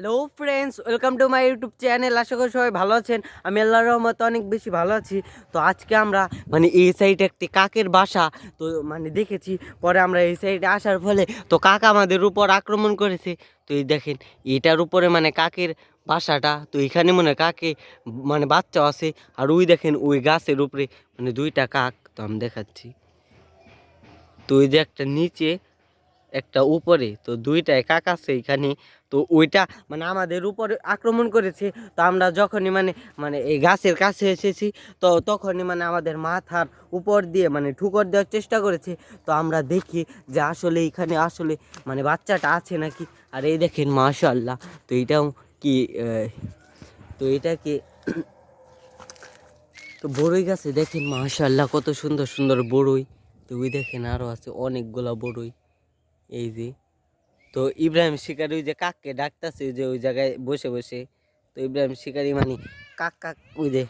Hello friends welcome to my YouTube channel আশা করি সবাই ভালো আছেন। আমি আল্লাহ রহমত অনেক বেশি ভালো আছি। তো আজকে আমরা মানে এই সাইডে একটি কাকের বাসা, তো মানে দেখেছি। পরে আমরা এই সাইডে আসার ফলে, তো কাক আমাদের উপর আক্রমণ করেছে। তো এই দেখেন, এটার উপরে মানে কাকের বাসাটা, তো এখানে মনে কাকে মানে বাচ্চা আছে। আর ওই দেখেন, ওই গাছের উপরে মানে দুইটা কাক, তো আমি দেখাচ্ছি। তো ওই যে একটা নিচে একটা উপরে, তো দুইটায় কাক আছে এখানে তো ওইটা মানে আমাদের উপরে আক্রমণ করেছে। তো আমরা যখনই মানে মানে এই গাছের কাছে এসেছি, তো তখনই মানে আমাদের মাথার উপর দিয়ে মানে ঠুকর দেওয়ার চেষ্টা করেছে। তো আমরা দেখি যে আসলে এখানে আসলে মানে বাচ্চাটা আছে নাকি? আর এই দেখেন মাশাল্লাহ তো এটাও কি তো এটা কি, তো বড়ই গাছে দেখেন মাশাল্লাহ কত সুন্দর সুন্দর বড়ই। তো ওই দেখেন আরও আছে অনেকগুলা বড়ই। এই যে তো ইব্রাহিম শিকারি ওই যে কাককে ডাকতেছে যে ওই জায়গায় বসে বসে। তো ইব্রাহিম শিকারি মানে কাক কাক ওই যে,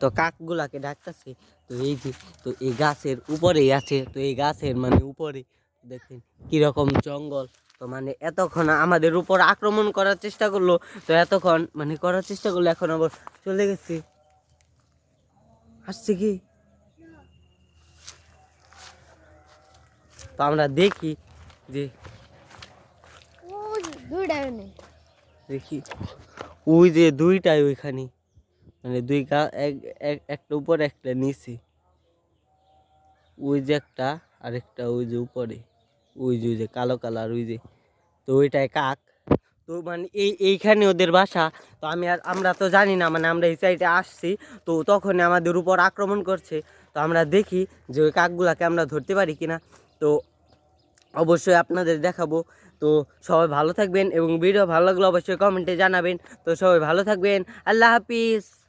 তো কাকগুলাকে ডাকতেছে। তো এই যে, তো এই গাছের উপরেই আছে, তো এই গাছের মানে উপরে দেখেন কীরকম জঙ্গল। তো মানে এতক্ষণ আমাদের উপর আক্রমণ করার চেষ্টা করল, তো এতক্ষণ মানে করার চেষ্টা করল, এখন আবার চলে গেছে। আসছে কি? তো আমরা দেখি যে দুইটা দেখি। ওই যে দুইটাই ওইখানে। মানে দুই গা এক এক- একটা উপরে একটা নিচে। ওই যে একটা আর একটা ওই যে উপরে। ওই যে ওই যে কালো কালার ওই যে। তো ওইটাই কাক। তো মানে এই এইখানে ওদের বাসা। তো আমি আর আমরা তো জানি না মানে আমরা এই সাইডে আসছি। তো তখন আমাদের উপর আক্রমণ করছে। তো আমরা দেখি যে ওই কাকগুলাকে আমরা ধরতে পারি কিনা। তো অবশ্যই আপনাদের দেখাবো। তো সবাই ভালো থাকবেন এবং ভিডিও ভালো লাগলে অবশ্যই কমেন্টে জানাবেন। তো সবাই ভালো থাকবেন। আল্লাহ হাফিজ।